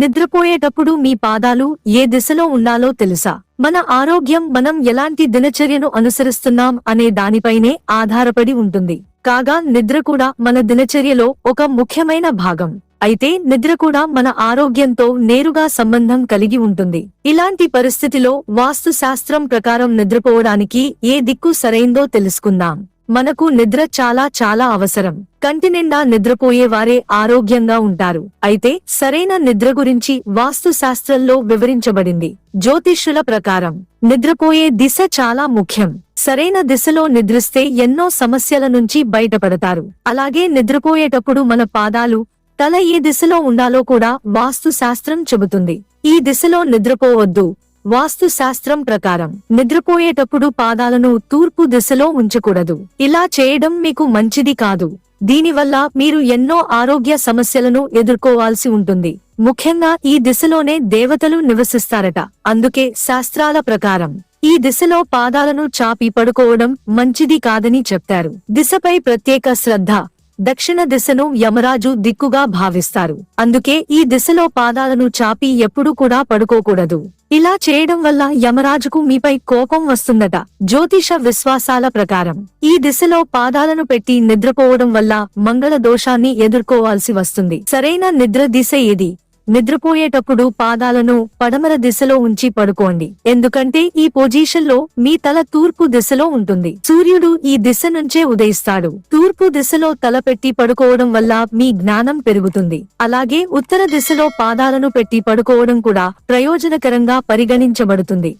నిద్రపోయేటప్పుడు మీ పాదాలు ఏ దిశలో ఉండాలో తెలుసా? మన ఆరోగ్యం మనం ఎలాంటి దినచర్యను అనుసరిస్తున్నాం అనే దానిపైనే ఆధారపడి ఉంటుంది. కాగా నిద్ర కూడా మన దినచర్యలో ఒక ముఖ్యమైన భాగం. అయితే నిద్ర కూడా మన ఆరోగ్యంతో నేరుగా సంబంధం కలిగి ఉంటుంది. ఇలాంటి పరిస్థితిలో వాస్తు శాస్త్రం ప్రకారం నిద్రపోవడానికి ఏ దిక్కు సరైందో తెలుసుకుందాం. మనకు నిద్ర చాలా చాలా అవసరం. కంటి నిండా నిద్రపోయే వారే ఆరోగ్యంగా ఉంటారు. అయితే సరైన నిద్ర గురించి వాస్తు శాస్త్రంలో వివరించబడింది. జ్యోతిష్యుల ప్రకారం నిద్రపోయే దిశ చాలా ముఖ్యం. సరైన దిశలో నిద్రిస్తే ఎన్నో సమస్యల నుంచి బయటపడతారు. అలాగే నిద్రపోయేటప్పుడు మన పాదాలు తల ఏ దిశలో ఉండాలో కూడా వాస్తు శాస్త్రం చెబుతుంది. ఈ దిశలో నిద్రపోవద్దు. వాస్తు శాస్త్రం ప్రకారం నిద్రపోయేటప్పుడు పాదాలను తూర్పు దిశలో ఉంచకూడదు. ఇలా చేయడం మీకు మంచిది కాదు. దీనివల్ల మీరు ఎన్నో ఆరోగ్య సమస్యలను ఎదుర్కోవాల్సి ఉంటుంది. ముఖ్యంగా ఈ దిశలోనే దేవతలు నివసిస్తారట. అందుకే శాస్త్రాల ప్రకారం ఈ దిశలో పాదాలను చాపి పడుకోవడం మంచిది కాదని చెప్తారు. దిశపై ప్రత్యేక శ్రద్ధ దక్షిణ దిశను యమరాజు దిక్కుగా భావిస్తారు. అందుకే ఈ దిశలో పాదాలను చాపి ఎప్పుడూ కూడా పడుకోకూడదు. ఇలా చేయడం వల్ల యమరాజుకు మీపై కోపం వస్తుందట. జ్యోతిష విశ్వాసాల ప్రకారం ఈ దిశలో పాదాలను పెట్టి నిద్రపోవడం వల్ల మంగళ దోషాన్ని ఎదుర్కోవాల్సి వస్తుంది. సరైన నిద్ర దిశ ఇది నిద్రపోయేటప్పుడు పాదాలను పడమర దిశలో ఉంచి పడుకోండి. ఎందుకంటే ఈ పొజిషన్లో మీ తల తూర్పు దిశలో ఉంటుంది. సూర్యుడు ఈ దిశ నుంచే ఉదయిస్తాడు. తూర్పు దిశలో తల పెట్టి పడుకోవడం వల్ల మీ జ్ఞానం పెరుగుతుంది. అలాగే ఉత్తర దిశలో పాదాలను పెట్టి పడుకోవడం కూడా ప్రయోజనకరంగా పరిగణించబడుతుంది.